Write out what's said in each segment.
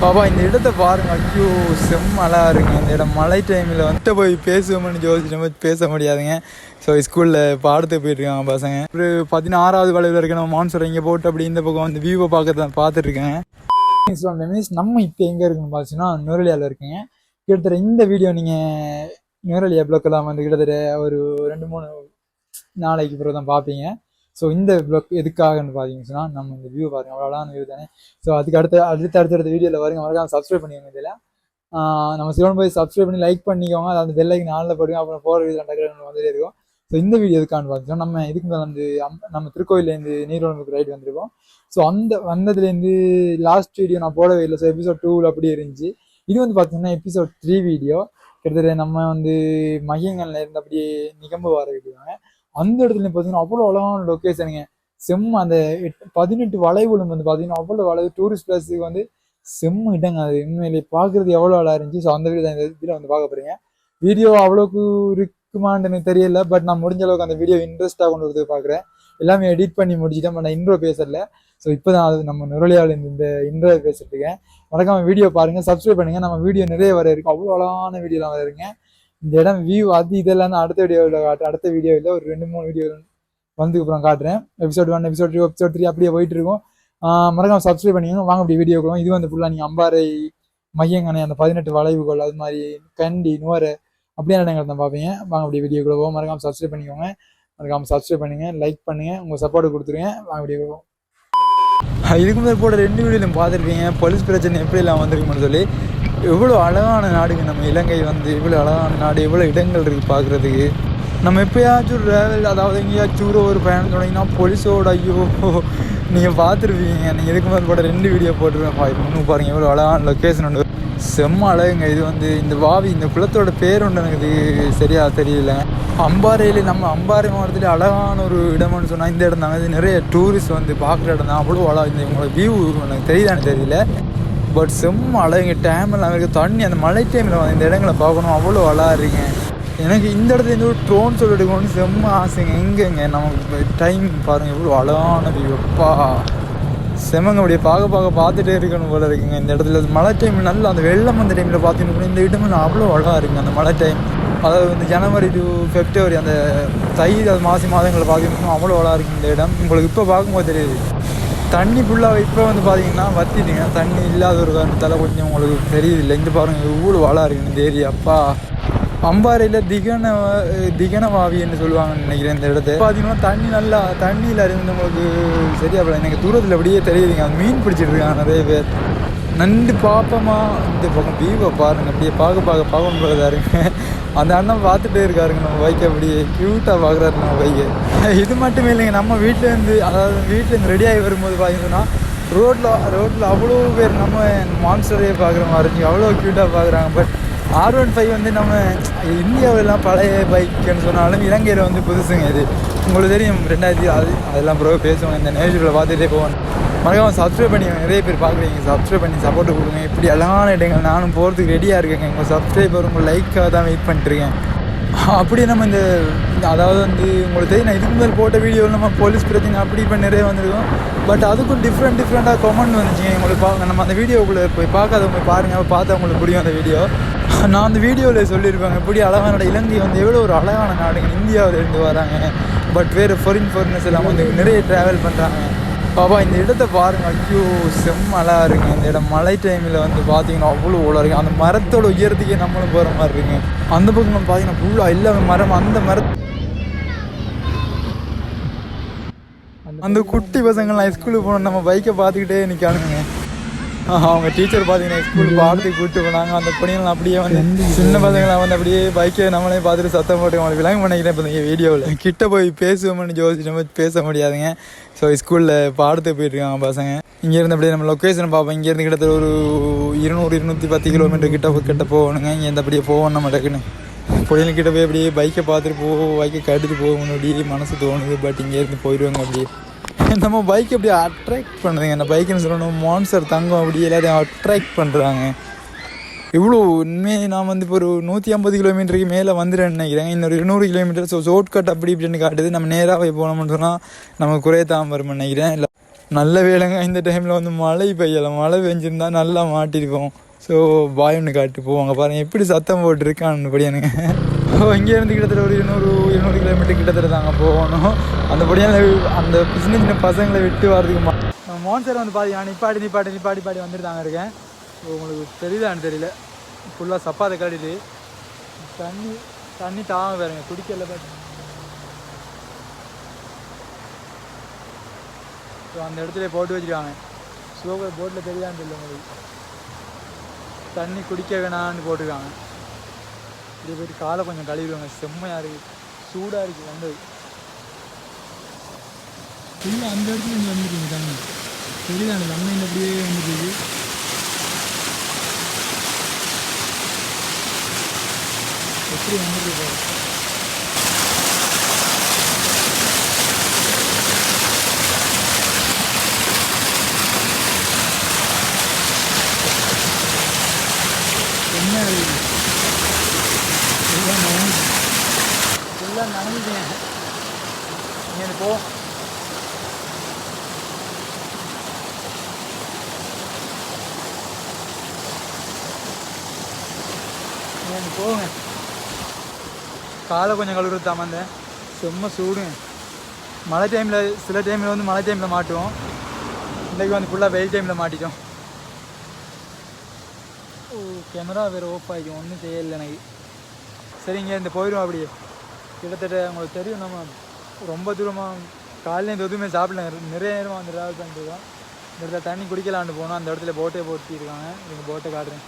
பாபா இந்த இடத்த பாருங்க. ஐயோ செம்ம அழகா இருக்குங்க. இந்த இடம் மழை டைமில் வந்துட்டு போய் பேசுவோம்னு யோசிச்சு போய் பேச முடியாதுங்க. ஸோ ஸ்கூலில் பாடத்துக்கு போயிட்டுருக்காங்க பசங்க. ஒரு பதினாறாவது வளைவில் இருக்க நம்ம மான்சர் இங்கே போட்டு அப்படி இந்த பக்கம் வந்து வியூவை பார்க்க ஸோ அந்த மீன்ஸ் நம்ம இப்போ எங்கே இருக்குன்னு பார்த்தீங்கன்னா நுரலியாவில் இருக்குங்க. கிட்டத்தட்ட இந்த வீடியோ நீங்கள் நுரலியா பிளாக்கெல்லாம் வந்து கிட்டத்தட்ட ஒரு ரெண்டு மூணு நாளைக்கு பிறகு தான் பார்ப்பீங்க ஸோ இந்த ப்ளாக் எதுக்காகன்னு பார்த்தீங்கன்னு சொன்னால் நம்ம இந்த வியூ பாருங்க. அவ்வளோதான் வியூ தானே. ஸோ அதுக்கு அடுத்த அடுத்த அடுத்தடுத்த வீடியோவில் வருங்க. மறக்காம சப்ஸ்கிரைப் பண்ணிக்கோங்க இதில். நம்ம சிவன் போய் சப்ஸ்கிரைப் பண்ணி லைக் பண்ணிக்கோங்க. அது அந்த பெல்லைக்கு நாளில் போடுங்க. அப்புறம் போகிற வீடியோ ரெண்டாயிரம் வந்துட்டே இருக்கும். ஸோ இந்த வீடியோ எதுக்கான்னு பார்த்தீங்கன்னா நம்ம இதுக்கு மேலே வந்து அம்- நம்ம திருக்கோயிலேருந்து நீர்வளம்புக்கு ரைடு வந்திருக்கோம். ஸோ அந்த வந்ததுலேருந்து லாஸ்ட் வீடியோ நான் போடவே இல்லை. ஸோ எபிசோட் டூவில் அப்படியே இருந்துச்சு. இது வந்து பார்த்தீங்கன்னா எபிசோட் த்ரீ வீடியோ கிட்டத்தட்ட நம்ம வந்து மகிங்கல்ல இருந்து அப்படியே நிகம்பு வர வீடியோங்க அந்த இடத்துல பார்த்தீங்கன்னா அவ்வளோ அழகான லொக்கேஷனுங்க செம்ம அந்த பதினெட்டு வளைவுகளும் வந்து பார்த்தீங்கன்னா அவ்வளோ வளைவு டூரிஸ்ட் பிளேஸுக்கு வந்து செம்ம இடங்க அது. உண்மையிலே பார்க்குறது எவ்வளோ அழகாக இருந்துச்சு. ஸோ அந்த வீடியோ இந்த இதில் வந்து பார்க்க போகிறீங்க வீடியோ அவ்வளோக்கு இருக்குமான்னு எனக்கு தெரியல. பட் நான் முடிஞ்ச அளவுக்கு அந்த வீடியோ இன்ட்ரெஸ்ட்டாக கொண்டு வரதுக்கு பார்க்குறேன் எல்லாமே எடிட் பண்ணி முடிச்சுட்டேன். But நான் இன்ட்ரோ பேசல. ஸோ இப்போ தான் அது நம்ம நுரளியால் இந்த இன்ட்ரோ பேசிட்டு இருக்கேன். மறக்காம வீடியோ பாருங்கள் சப்ஸ்கிரைப் பண்ணுங்கள் நம்ம வீடியோ நிறைய வர இருக்கும் அவ்வளோ அழகான வீடியோலாம் வர இருக்கேன் இந்த இடம் வியூ அது இதெல்லாம் அடுத்த வீடியோவில் காட்டுறேன். அடுத்த வீடியோவில் ஒரு ரெண்டு மூணு வீடியோ வந்து அப்புறம் காட்டுறேன். Episode one episode two episode three அப்படியே போயிட்டு இருக்கும். மறக்காம சப்ஸ்கிரைப் பண்ணிக்கோங்க. வாங்க அப்படி வீடியோ இது வந்து ஃபுல்லாக நீங்கள் அம்பாறை மையங்கனை அந்த பதினெட்டு வளைவுகள் அது மாதிரி கண்டி நுவரை அப்படியான இடங்கள் தான் பார்ப்பீங்க வாங்க அப்படி வீடியோக்குள்ள போவோம். மறக்காம சப்ஸ்கிரைப் பண்ணிக்கோங்க. மறக்காம சப்ஸ்கிரைப் பண்ணுங்க. லைக் பண்ணுங்க. உங்கள் சப்போர்ட் கொடுத்துருங்க. வாங்க வீடியோ இதுக்கு மேலே போட ரெண்டு வீடியோலையும் பார்த்துருப்பீங்க. போலீஸ் பிரச்சனை எப்படிலாம் வந்திருக்குன்னு சொல்லி. எவ்வளோ அழகான நாடுங்க நம்ம இலங்கை வந்து இவ்வளோ அழகான நாடு எவ்வளோ இடங்கள் இருக்குது பார்க்குறதுக்கு நம்ம எப்போயாச்சும் ட்ராவல் அதாவது எங்கேயாச்சும் ஒரு ஒரு பயணம் தொடங்கினா போலீஸோட ஐயோ நீங்கள் பார்த்துருப்பீங்க. நீங்கள் இதுக்கு மேலே போட ரெண்டு வீடியோ போட்டுருவேன் இன்னும் பாருங்கள் எவ்வளோ அழகான லொக்கேஷன் உண்டு செம்ம அழகுங்க. இது வந்து இந்த வாவி இந்த குளத்தோட பேர் ஒன்று எனக்கு இது தெரியல. அம்பாறையில் நம்ம அம்பாறை மாவட்டத்தில் அழகான ஒரு இடம்னு சொன்னால் இந்த இடம் தாங்க இது நிறைய டூரிஸ்ட் வந்து பார்க்குற இடம் தான். அவ்வளோ அழகாக இந்த உங்களோட வியூ எனக்கு தெரியுதான்னு தெரியல. பட் செம்ம அழகுங்க டேம் எல்லாம் இருக்குது தண்ணி அந்த மழை டைமில் வந்து இந்த இடங்களை பார்க்கணும். அவ்வளோ அழகா இருக்குங்க. எனக்கு இந்த இடத்துல இருந்து ஒரு ட்ரோன் சொல்லி எடுக்கணும்னு செம்ம ஆசைங்க. எங்கேங்க? நமக்கு டைம் பாருங்கள் எவ்வளோ அழகானது எப்பா அப்பா. செமங்க அப்படியே பார்க்க பார்க்க பார்த்துட்டே இருக்கணும் போல இருக்குங்க. இந்த இடத்துல மழை டைம் நல்லா அந்த வெள்ளம் அந்த டைமில் பார்த்தீங்கன்னா இந்த இடம் அவ்வளோ அழகாக இருக்குங்க அந்த மழை டைம் அதாவது வந்து ஜனவரி டு ஃபெப்ரவரி அந்த தை அது மாசி மாதங்களில் பார்க்கணும் அவ்வளோ அழகாக இருக்குது இந்த இடம். உங்களுக்கு இப்போ பார்க்கும்போது தெரியுது. தண்ணி ஃபுல்லாக இப்போ வந்து பார்த்தீங்கன்னா வத்திடுங்க தண்ணி இல்லாத ஒரு காரணத்தால் கொஞ்சம் உங்களுக்கு தெரியுது இந்த பாருங்க இவ்வளோ வாழா இருக்கு இந்த ஏரியா. அப்பா. அம்பாறையில் திகன திகனவாவின்னு சொல்லுவாங்கன்னு நினைக்கிறேன் இந்த இடத்த. பார்த்தீங்கன்னா தண்ணி நல்லா தண்ணியில் இருந்தவங்களுக்கு சரியா போல எனக்கு தூரத்தில் அப்படியே தெரியுதுங்க. மீன் பிடிச்சிட்டு இருக்காங்க நிறைய பேர். நண்டு பார்ப்போமா இந்த பக்கம் வியூவை பாருங்க. அப்படியே பார்க்க பார்க்க பார்க்கணும் போலதா இருங்க அந்த அண்ணன் பார்த்துட்டே இருக்காருங்க. நம்ம பைக்கை அப்படியே க்யூட்டாக பார்க்குறாரு நம்ம பைக்கை இது மட்டுமே இல்லைங்க. நம்ம வீட்டிலேருந்து அதாவது வீட்டிலேருந்து ரெடியாகி வரும்போது பார்த்தீங்கன்னா ரோட்டில் ரோட்டில் அவ்வளோ பேர் நம்ம மான்ஸ்டரையே பார்க்குற மாதிரி இருந்துச்சு அவ்வளோ க்யூட்டாக பார்க்குறாங்க. பட் ஆர் ஒன் ஃபைவ் வந்து நம்ம இந்தியாவிலாம் பழைய பைக்குன்னு சொன்னாலும் இலங்கையில் வந்து புதுசுங்க இது. உங்களுக்கு தெரியும். ரெண்டாயிரத்தி அது அதெல்லாம் ப்ரோ பேசுவாங்க. இந்த நேச்சரில் பார்த்துட்டே போவாங்க. மறக்காம சப்ஸ்கிரைப் பண்ணி நிறைய பேர் பார்க்குறீங்க. சப்ஸ்கிரைப் பண்ணி சப்போர்ட் கொடுங்க. இப்படி அழகான இடங்கள் நானும் போகிறதுக்கு ரெடியாக இருக்கேங்க. உங்கள் சப்ஸ்கிரைபர் உங்கள் லைக்காக தான் வெயிட் பண்ணிட்டுருக்கேன் அப்படியே நம்ம இந்த இந்த- அதாவது வந்து உங்களுக்கு தெரியும் நான் இதுக்கு முதல் போட்ட வீடியோவில் நம்ம போலீஸ் பிரச்சனை அப்படி இப்போ நிறைய வந்திருக்கோம். பட் அதுக்கும் டிஃப்ரெண்ட் டிஃப்ரெண்ட்டாக கமெண்ட் வந்துச்சுங்க. உங்களுக்கு பார்க்க நம்ம அந்த வீடியோக்குள்ளே போய் பார்க்காதவங்க பாருங்கள் பார்த்தா உங்களுக்கு பிடிக்கும் அந்த வீடியோ நான் அந்த வீடியோவில் சொல்லியிருப்பேன் இப்படி அழகான இலங்கை வந்து எவ்வளோ ஒரு அழகான நாடுங்க. இந்தியாவிலேருந்து வராங்க. பட் வேறு ஃபாரின் ஃபாரினர்ஸ் எல்லாம் வந்து நிறைய ட்ராவல் பண்ணுறாங்க பாபா இந்த இடத்த பாருங்க. ஐயோ செம்மலா இருக்குங்க. இந்த இடம் மழை டைமில் வந்து பார்த்தீங்கன்னா அவ்வளோ ஓலா இருக்கு அந்த மரத்தோட உயரத்துக்கே நம்மளும் போகிற மாதிரி இருக்குங்க. அந்த பக்கம் பார்த்தீங்கன்னா ஃபுல்லாக எல்லாமே மரம் அந்த மர அந்த குட்டி பசங்கள்லாம் ஸ்கூலுக்கு போனோம் நம்ம பைக்கை பார்த்துக்கிட்டே நிற்கானுங்க அவங்க டீச்சர் பார்த்தீங்கன்னா ஸ்கூல் பாடத்துக்கு கூப்பிட்டு போனாங்க. அந்த பணியெல்லாம் அப்படியே வந்து சின்ன பசங்களாம் வந்து அப்படியே பைக்கை நம்மளே பார்த்துட்டு சத்தம் போட்டு அவங்களை விளங்க பண்ணிக்கிறேன் இப்போ வீடியோவில் கிட்ட போய் பேசுவோம்னு யோசிச்சு பேச முடியாதுங்க. ஸோ ஸ்கூலில் பாடத்துக்கு போயிட்டுருக்காங்க பசங்க. இங்கேருந்து அப்படியே நம்ம லொக்கேஷன் பார்ப்போம். இங்கேருந்து கிட்டத்தட்ட ஒரு இருநூறு இருநூற்றி பத்து கிலோமீட்டர் கிட்ட போ- கிட்ட போகணுங்க. இங்கேருந்து அப்படியே போவோம் நம்ம டக்குன்னு. புயல் கிட்ட போய் அப்படியே பைக்கை பார்த்துட்டு போ பைக்கை கட்டிட்டு போக முன்னாடி மனசு தோணுது. பட் இங்கேருந்து போயிடுவாங்க அப்படியே. நம்ம பைக் அப்படியே அட்ராக்ட் பண்ணுதுங்க அந்த பைக்குன்னு சொல்லணும் மான்சர் தங்கம் அப்படி எல்லாத்தையும் அட்ராக்ட் பண்ணுறாங்க இவ்வளோ உண்மையை நான் வந்து இப்போ ஒரு நூற்றி ஐம்பது கிலோமீட்டருக்கு மேலே வந்துடுறேன்னு நினைக்கிறேன். இன்னொரு இருநூறு கிலோமீட்டர் ஸோ ஷோர்ட் கட் அப்படி இப்படின்னு காட்டுது. நம்ம நேராக போய் போனோம்னு சொன்னால் நமக்கு குறையத்தான் வரும்னு நினைக்கிறேன். இல்லை நல்ல வேலைங்க இந்த டைமில் வந்து மழை பெய்யலை. மழை பெஞ்சிருந்தா நல்லா மாட்டிருப்போம். ஸோ பாய் ஒன்று காட்டு. போவாங்க பாருங்கள் எப்படி சத்தம் போட்டுருக்கான்னு படியானுங்க. ஸோ இங்கேருந்து கிட்டத்தட்ட ஒரு இருநூறு இருநூறு கிலோமீட்டர் கிட்டத்தட்ட தாங்க போகணும். அந்தபடியான அந்த சின்ன சின்ன பசங்களை விட்டு வரதுக்கு மா மோன்சர் வந்து பாதி நான் நிப்பாடி நிப்பாடி நிப்பாடி பாடி வந்துட்டு தாங்க இருக்கேன். ஸோ உங்களுக்கு தெரியுதான்னு தெரியல. ஃபுல்லாக சப்பாத கட்டிட்டு தண்ணி தண்ணி தாங்க பாருங்க குடிக்கல பாட்டு ஸோ அந்த இடத்துல போட்டு வச்சுருக்காங்க. ஸ்லோகர் போட்டில் தெரியான்னு தெரியல உங்களுக்கு. தண்ணி குடிக்க வேணான்னு போட்டிருக்காங்க. இப்படி போயிட்டு காலை கொஞ்சம் கழுவிடுவாங்க. செம்மையாக இருக்குது சூடாக இருக்குது வந்தது. ஃபுல்லாக அந்த இடத்துல இருந்து வந்துருக்கீங்க தண்ணி. தெரியுதா அந்த தண்ணி அப்படியே வந்துருக்கு எப்படி வந்துருக்கு பாரு. என்ன இருக்குது ஃபுல்லாக நனைஞ்சு ஃபுல்லாக நனைஞ்சுங்க இங்கே போ போங்க. காலை கொஞ்சம் கழுவுறது தான் செம்ம சூடுங்க மழை டைமில் சில டைமில் வந்து மழை டைமில் மாட்டுவோம். இன்றைக்கி வந்து ஃபுல்லாக வெயில் டைமில் மாட்டிட்டோம். ஓ கேமரா வேறு ஓஃப் ஆகிக்கும். ஒன்றும் செய்யலை எனக்கு. சரிங்க இந்த போயிடும் அப்படியே. கிட்டத்தட்ட உங்களுக்கு தெரியும் நம்ம ரொம்ப தூரமாக காலையில் எதுவுமே சாப்பிடல. நிறைய நேரமாக வந்து ட்ராவல் பண்ணிட்டு இருக்கோம். இந்த இடத்துல தண்ணி குடிக்கலான்னு போனோம் அந்த இடத்துல போட்டே போட்டிருக்காங்க நீங்கள் போட்டை காட்டுறேன்.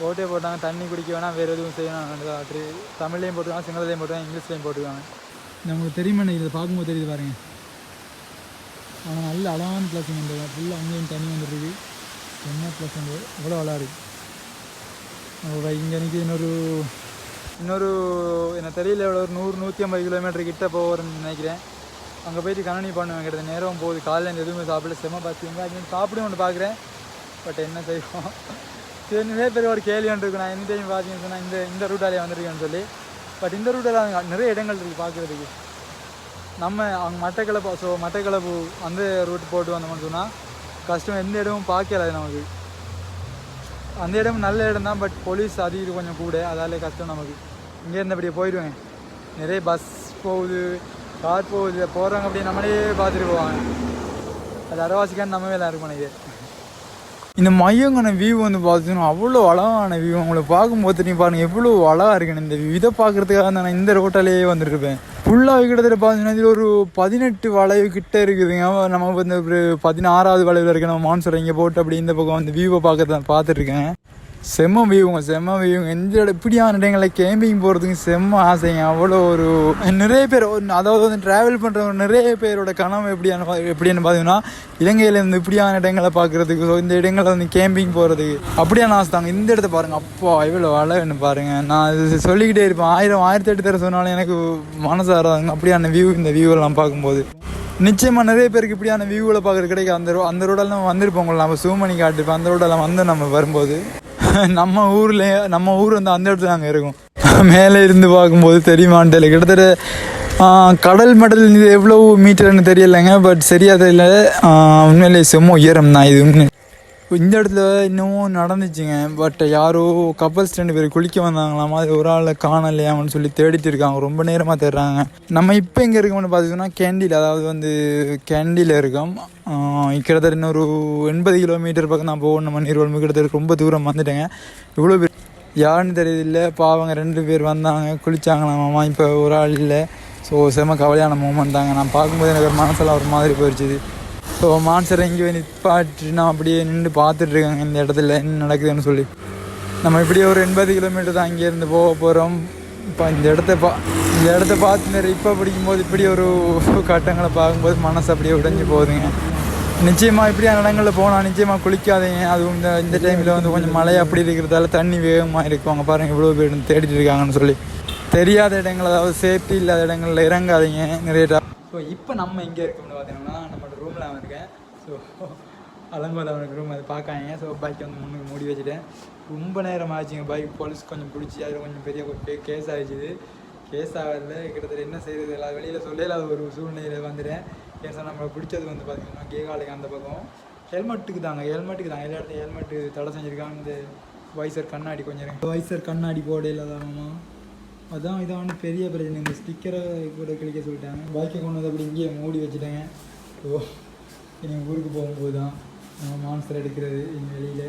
போட்டே போட்டாங்க தண்ணி குடிக்க வேணாம் வேறு எதுவும் செய்யணும் காட்டு தமிழ்லேயும் போட்டுருக்காங்க சிங்களத்துலேயும் போட்டுருக்காங்க இங்கிலீஷ்லேயும் போட்டுருக்காங்க. நம்மளுக்கு தெரியுமா இதை பார்க்கும்போது தெரியுது பாருங்க. ஆனால் நல்ல அழகான ப்ளஸ் இந்த ஃபுல்லாக அங்கேயும் தண்ணி வந்துருக்கு என்ன ப்ளஸ் வந்து இவ்வளோ அழகாக இருக்குது இங்கே எனக்கு இன்னொரு இன்னொரு எனக்கு தெரியல எவ்வளோ ஒரு நூறு நூற்றி ஐம்பது கிலோமீட்டர் கிட்ட போகிறேன்னு நினைக்கிறேன். அங்கே போயிட்டு கணனி பண்ணுவேன் கிட்ட நேரம் போகுது. காலையில் இந்த எதுவுமே சாப்பிடல. செம்ம பார்த்துங்க அது சாப்பிடும் ஒன்று பார்க்குறேன் பட் என்ன செய்வோம்? சரி நிறைய பேர் ஒரு கேள்வி ஒன்று இருக்கு. நான் எந்த டைம் பார்த்தீங்கன்னு சொன்னால் இந்த இந்த ரூட்டாலே வந்திருக்கேன்னு சொல்லி. பட் இந்த ரூட்டில் நிறைய இடங்கள் இருக்குது பார்க்குறதுக்கு நம்ம அவங்க மட்டக்களப்பு ஸோ மட்டக்களப்பு அந்த ரூட் போட்டு வந்தோம்னு சொன்னால் கஷ்டம் எந்த இடமும் பார்க்கல நமக்கு. அந்த இடம் நல்ல இடம் தான் பட் போலீஸ் அதிகம் கொஞ்சம் கூட. அதாலே கஷ்டம் நமக்கு. இங்கே அப்படியே போயிடுவேன். நிறைய பஸ் போகுது கார் போகுது. போகிறவங்க அப்படியே நம்மளே பார்த்துட்டு போவாங்க. அது அரவாசிக்கான நம்ம வேலை இருக்கும் இது இந்த மையங்கான வியூ வந்து பார்த்தீங்கன்னா அவ்வளோ அழகான வியூ உங்களை பார்க்கும்போது நீ பாருங்க எவ்வளோ அழகாக இருக்குன்னு. இந்த இதை பார்க்குறதுக்காக நான் இந்த ரோட்டாலேயே வந்துருப்பேன். ஃபுல்லாக கிட்டத்தட்ட பார்த்தீங்கன்னா இதில் ஒரு பதினெட்டு வளைவு கிட்ட இருக்குதுங்க நம்ம வந்து ஒரு பதினாறாவது வளைவில் இருக்க நம்ம மான்சர் இங்கே போட்டு அப்படி இந்த பக்கம் வந்து வியூவை பார்க்கறத பார்த்துட்ருக்கேன் செம்ம வியூங்க செம்ம வியூங்க. எந்த இடம் இப்படியான இடங்களில் கேம்பிங் போகிறதுக்கு செம்ம ஆசைங்க. அவ்வளோ ஒரு நிறைய பேர் அதாவது வந்து ட்ராவல் பண்ணுறவங்க நிறைய பேரோட கனவு எப்படியான பா- எப்படின்னு பார்த்தீங்கன்னா இலங்கையில் இருந்து இப்படியான இடங்களை பார்க்குறதுக்கு ஸோ இந்த இடங்களில் வந்து கேம்பிங் போகிறதுக்கு அப்படியான ஆசை தாங்க இந்த இடத்த பாருங்க. அப்பா இவ்வளோ அழகுன்னு பாருங்கள் நான் இது சொல்லிக்கிட்டே இருப்பேன். ஆயிரம் ஆயிரத்தி எட்டு தர சொன்னாலும் எனக்கு மனசாராதுங்க அப்படியான வியூ இந்த வியூவெல்லாம் பார்க்கும்போது. நிச்சயமாக நிறைய பேருக்கு இப்படியான வியூவில் பார்க்குற கிடைக்கும். அந்த ரோ அந்த ரோடெல்லாம் வந்திருப்போம். நம்ம சூமணி பண்ணி அந்த ரோடெல்லாம் வந்து நம்ம வரும்போது. நம்ம ஊரில் நம்ம ஊர் வந்து அந்த இடத்துல நாங்கள் இருக்கும். மேலே இருந்து பார்க்கும்போது தெரியுமான்னு தெரியல. கிட்டத்தட்ட கடல் மடல் இது எவ்வளோ மீட்டர்னு தெரியலைங்க பட் சரியாக தெரியல. உண்மையிலே செம்ம உயரம் தான் இது. உண்மை இந்த இடத்துல இன்னமும் நடந்துச்சுங்க. பட் யாரோ கப்பல்ஸ் ரெண்டு பேர் குளிக்க வந்தாங்களாமா அது ஒரு ஆளை காணலையாமனு சொல்லி தேடிட்டு இருக்காங்க. ரொம்ப நேரமாக தேடுறாங்க. நம்ம இப்போ எங்கே இருக்கோம்னு பார்த்தீங்கன்னா கேண்டியில் அதாவது வந்து கேண்டியில் இருக்கோம். கிட்டத்தட்ட இன்னொரு எண்பது கிலோமீட்டர் பக்கம் நான் போகணும். நம்ம நீர்வழம்பு கிட்டத்தட்ட ரொம்ப தூரம் வந்துட்டேங்க. இவ்வளோ பேர் யாருன்னு தெரியதில்லை பாவங்க ரெண்டு பேர் வந்தாங்க. குளிச்சாங்களாமாமா இப்போ ஒரு ஆள் இல்லை. ஸோ செம கவலையான மூமெண்ட் தாங்க. நான் பார்க்கும்போது எனக்கு ஒரு மனசெல்லாம் ஒரு மாதிரி போயிடுச்சு ஸோ மான்சரை இங்கே நிற்பாட்டு நான் அப்படியே நின்று பார்த்துட்ருக்கேங்க இந்த இடத்துல என்ன நடக்குதுன்னு சொல்லி. நம்ம இப்படியே ஒரு எண்பது கிலோமீட்டர் தான் இங்கேருந்து போக போகிறோம் இப்போ இந்த இடத்த பா இந்த இடத்த பார்த்து நிறைய இப்போ பிடிக்கும்போது இப்படி ஒரு கட்டங்களை பார்க்கும்போது மனசு அப்படியே உடைஞ்சு போகுதுங்க. நிச்சயமாக இப்படியான இடங்களில் போனால் நிச்சயமாக குளிக்காதீங்க. அதுவும் இந்த இந்த டைமில் வந்து கொஞ்சம் மழை அப்படி இருக்கிறதால தண்ணி வேகமாக இருக்குவாங்க. பாருங்கள் இவ்வளோ பேர் தேடிட்டு இருக்காங்கன்னு சொல்லி. தெரியாத இடங்கள் அதாவது சேஃப்டி இல்லாத இடங்களில் இறங்காதீங்க. நிறைய ஸோ இப்போ நம்ம எங்கே இருக்கோம்னு பார்த்தீங்கன்னா நம்மளோட ரூமில் அவன் இருக்கேன் ஸோ அலங்கோல அவனுக்கு ரூம் அதை பார்க்காங்க. ஸோ பைக் வந்து முன்னுக்கு மூடி வச்சுட்டேன். ரொம்ப நேரம் ஆச்சுங்க. பைக் போலீஸ் கொஞ்சம் பிடிச்சி அதில் கொஞ்சம் பெரிய கேஸ் ஆயிடுச்சு கேஸ் ஆகல. கிட்டத்தட்ட என்ன செய்யறது எல்லா வெளியில் சொல்லலாத ஒரு சூழ்நிலையில் வந்துட்டேன். ஏன்னா நம்மளை பிடிச்சது வந்து பார்த்தீங்கன்னா கேகாலுக்கு அந்த பக்கம். ஹெல்மெட்டுக்கு தாங்க. ஹெல்மெட்டுக்கு தான் எல்லா இடத்துல ஹெல்மெட்டு தடை செஞ்சுருக்காங்க. இந்த வைசர் கண்ணாடி கொஞ்சம் வைசர் கண்ணாடி போட தானம்மா அதான் இதான் பெரிய பிரச்சனை. இந்த ஸ்டிக்கரை கூட கிளிக்க சொல்லிட்டாங்க. பைக்கை கொண்டு வந்து அப்படி இங்கேயே மூடி வச்சுட்டேங்க. ஓ இனி ஊருக்கு போகும்போது தான் நம்ம மான்சர் எடுக்கிறது இங்கே வெளியில்.